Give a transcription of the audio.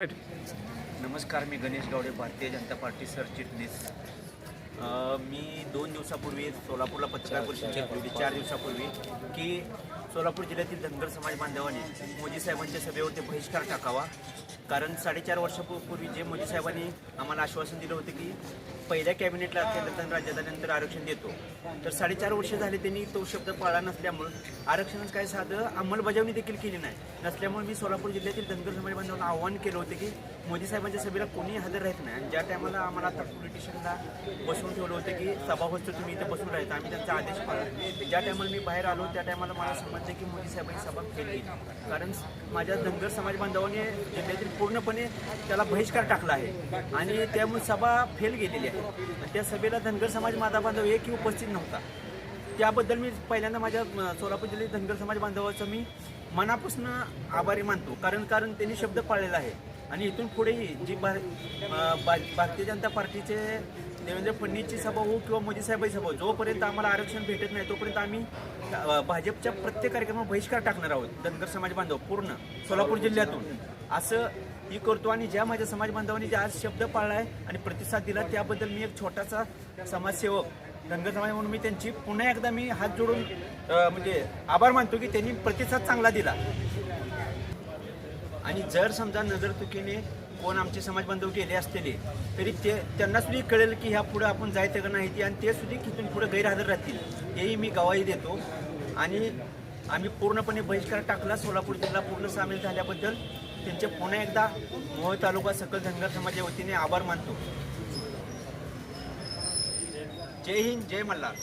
नमस्कार मी गणेश गावडे भारतीय जनता पार्टी सरचिटणीस. मी दोन दिवसापूर्वी सोलापूरला पत्रकार परिषद घेतली. होती चार दिवसापूर्वी की सोलापूर जिल्ह्यातील धनगर समाज बांधवांनी मोदी साहेबांच्या सभेवरती बहिष्कार टाकावा. कारण साडेचार वर्षापूर्वी जे मोदी साहेबांनी आम्हाला आश्वासन दिलं होतं की पहिल्या कॅबिनेटला केंद्र राज्यात नंतर आरक्षण देतो. तर साडेचार वर्ष झाले त्यांनी तो शब्द पाळला नसल्यामुळं आरक्षण काय साधं अंमलबजावणी देखील केली नाही. नसल्यामुळे मी सोलापूर जिल्ह्यातील धनगर समाज बांधवांना आव्हान केलं होतं की मोदी साहेबांच्या सभेला कोणी हजर राहत नाही. आणि ज्या टायमाला आम्हाला आता पोलीस बसून बसवून ठेवलं होतं की सभा होतो तुम्ही इथे बसून राहायचं आम्ही त्यांचा आदेश पाळला ज्या टायमाला मी बाहेर आलो त्या टायमाला मला समजलं की मोदी साहेबांची सभा केली कारण माझ्या धनगर समाज बांधवांनी जिल्ह्यातील पूर्णपणे त्याला बहिष्कार टाकला आहे. आणि त्यामुळे सभा फेल गेलेली आहे. त्या सभेला धनगर समाज माता बांधव एकही उपस्थित नव्हता. त्याबद्दल मी पहिल्यांदा माझ्या सोलापूर जिल्ह्यात धनगर समाज बांधवाचं मी मनापासून आभारी मानतो. कारण कारण त्यांनी शब्द पाळलेला आहे. आणि इथून पुढेही जी भार भारतीय जनता पार्टीचे देवेंद्र फडणवीसची सभा हो किंवा मोदी साहेबांची सभा जोपर्यंत आम्हाला आरक्षण भेटत नाही तोपर्यंत आम्ही भाजपच्या प्रत्येक कार्यक्रमात बहिष्कार टाकणार आहोत धनगर समाज बांधव पूर्ण सोलापूर जिल्ह्यातून. असं ही करतो आणि ज्या माझ्या समाज बांधवांनी जे आज शब्द पाळला आहे आणि प्रतिसाद दिला त्याबद्दल मी एक छोटासा समाजसेवक धनगर समाज म्हणून मी त्यांची पुन्हा एकदा मी हात जोडून म्हणजे आभार मानतो की त्यांनी प्रतिसाद चांगला दिला. आणि जर समजा नजर चुकीने कोण आमचे समाज बांधव गेले असलेले तरी ते त्यांना सुद्धा कळेल की ह्या पुढे आपण जायचं का नाही ते आणि ते सुद्धा तिथून पुढे गैरहजर राहतील. हेही मी गवाही देतो. आणि आम्ही पूर्णपणे बहिष्कार टाकला सोलापूर जिल्हा पूर्ण सामील झाल्याबद्दल. त्यांचे पुन्हा एकदा मोहोळ तालुका सकल धनगर समाजाच्या वतीने आभार मानतो. जय हिंद जय मल्हार.